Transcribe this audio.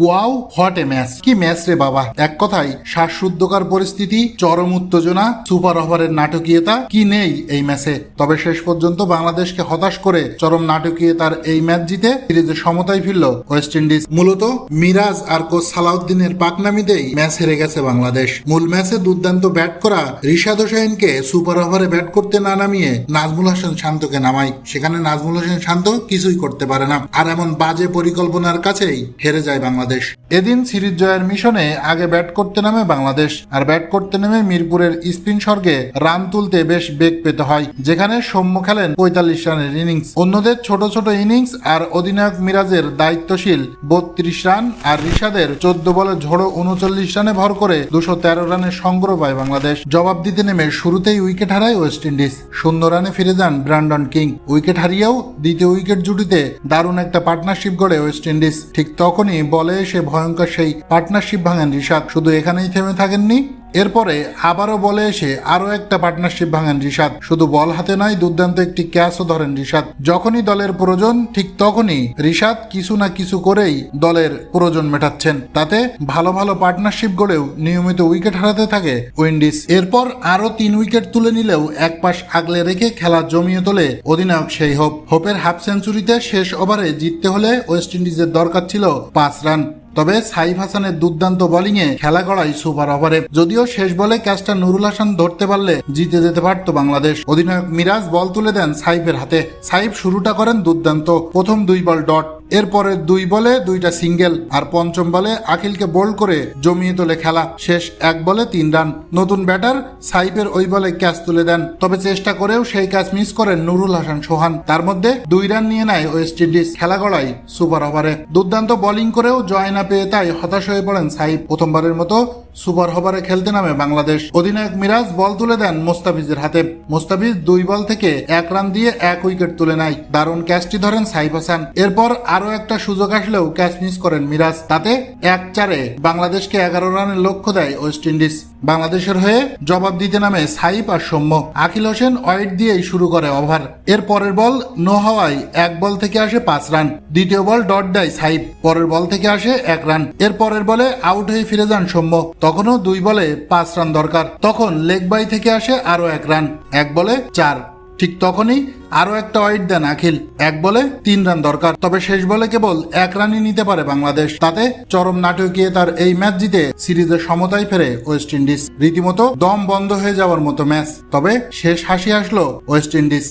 Wow, what a match. কি match রে বাবা। এক কথায়, শ্বাসরুদ্ধকার পরিস্থিতি, চরম উত্তেজনা, সুপার ওভারের নাটকীয়তা, কি নেই এই ম্যাচে? তবে শেষ পর্যন্ত বাংলাদেশকে হতাশ করে চরম নাটকীয়তার এই ম্যাচ জিতে সিরিজে সমতায় ফিরল ওয়েস্ট ইন্ডিজ। মূলত মিরাজ আর কোচ সালাউদ্দিনের পাকনামিতেই ম্যাচ হেরে গেছে বাংলাদেশ। মূল ম্যাচে দুর্দান্ত ব্যাট করা রিশাদ হোসেনকে সুপার ওভারে ব্যাট করতে না নামিয়ে নাজমুল হাসান শান্তকে নামায়। সেখানে নাজমুল হোসেন শান্ত কিছুই করতে পারে না। আর এমন বাজে পরিকল্পনার কাছেই হেরে যায় বাংলাদেশ। এদিন সিরিজ জয়ের মিশনে আগে ব্যাট করতে নামে বাংলাদেশ, আর ব্যাট করতে নেমে মিরপুরের স্পিন স্বর্গে রান তুলতে বেশ বেগ পেতে হয়, যেখানে সৌম্য খেলেন পঁয়তাল্লিশ রানের ইনিংস। অন্যদের ছোট ছোট ইনিংস আর অধিনায়ক মিরাজের দায়িত্বশীল বত্রিশ রান আর রিশাদের চোদ্দ বলে ঝোড়ো উনচল্লিশ রানে ভর করে দুশো তেরো রানের সংগ্রহ পায় বাংলাদেশ। জবাব দিতে নেমে শুরুতেই উইকেট হারায় ওয়েস্ট ইন্ডিজ। শূন্য রানে ফিরে যান ব্র্যান্ডন কিং। উইকেট হারিয়েও দ্বিতীয় উইকেট জুটিতে দারুণ একটা পার্টনারশিপ গড়ে ওয়েস্ট ইন্ডিজ। ঠিক তখনই বলে এসে ভয়ঙ্কর সেই পার্টনারশিপ ভাঙেন রিশাদ শুধু এখানেই থেমে থাকেননি? এরপরে আবারও বলে এসে আরও একটা পার্টনারশিপ ভাঙেন রিশাদ। শুধু বল হাতে নয়, দুর্দান্ত একটি ক্যাচও ধরেন রিশাদ। যখনই দলের প্রয়োজন, ঠিক তখনই রিশাদ কিছু না কিছু করেই দলের প্রয়োজন মেটাচ্ছেন। তাতে ভালো ভালো পার্টনারশিপ গড়েও নিয়মিত উইকেট হারাতে থাকে উইন্ডিজ। এরপর আরও তিন উইকেট তুলে নিলেও এক পাশ আগলে রেখে খেলা জমিয়ে তোলে অধিনায়ক সেই হোপ। হোপের হাফ সেঞ্চুরিতে শেষ ওভারে জিততে হলে ওয়েস্ট ইন্ডিজের দরকার ছিল পাঁচ রান তবে সাইফ হাসানের দুর্দান্ত বোলিংয়ে খেলা করাই সুপার ওভারে। যদিও শেষ বলে ক্যাচটা নুরুল হাসান ধরতে পারলে জিতে যেতে পারত বাংলাদেশ। অধিনায়ক মিরাজ বল তুলে দেন সাইফের হাতে। সাইফ শুরুটা করেন দুর্দান্ত। প্রথম দুই বল ডট। এরপরে দুই বলে দুইটা সিঙ্গেল আর পঞ্চম বলে আখিলকে বোল্ড করে জমিয়ে তোলে খেলা। শেষ এক বলে তিন রান। নতুন ব্যাটার সাইফের ওই বলে ক্যাচ তুলে দেন। তবে চেষ্টা করেও সেই ক্যাচ মিস করেন নুরুল হাসান সোহান। তার মধ্যে দুই রান নিয়ে নেয় ওয়েস্ট ইন্ডিজ খেলা গড়ায় সুপার ওভারে। দুর্দান্ত বোলিং করেও জয় না পেয়ে তাই হতাশ হয়ে পড়েন সাইফ। প্রথমবারের মতো সুপার ওভারে খেলতে নামে বাংলাদেশ। অধিনায়ক মিরাজ বল তুলে দেন মোস্তাফিজের হাতে। মোস্তাফিজ দুই বল থেকে এক রান দিয়ে এক উইকেট তুলে নেয়। দারুণ ক্যাচটি ধরেন সাইফ হাসান। এরপর আরও একটা সুযোগ আসলেও ক্যাচ মিস করেন মিরাজ। তাতে এক চারে বাংলাদেশকে এগারো রানের লক্ষ্য দেয় ওয়েস্ট ইন্ডিজ। বাংলাদেশের হয়ে জবাব দিতে নামে সাইফ আর সৌম্য। আখিল হোসেন ওয়াইড দিয়েই শুরু করে ওভার। এর পরের বল নো হওয়ায় এক বল থেকে আসে পাঁচ রান। দ্বিতীয় বল ডট দেয় সাইফ। পরের বল থেকে আসে এক রান। এর পরের বলে আউট হয়ে ফিরে যান সৌম্য। তখনও দুই বলে পাঁচ রান দরকার। তখন লেগ বাই থেকে আসে আরও এক রান। এক বলে চার। ঠিক তখনই আরও একটা ওয়াইড দেন আখিল। এক বলে তিন রান দরকার, তবে শেষ বলে কেবল এক রানই নিতে পারে বাংলাদেশ। তাতে চরম নাটকীয় তার এই ম্যাচ জিতে সিরিজের সমতায় ফেরে ওয়েস্ট ইন্ডিজ। রীতিমতো দম বন্ধ হয়ে যাওয়ার মতো ম্যাচ, তবে শেষ হাসি আসলো ওয়েস্ট ইন্ডিজ।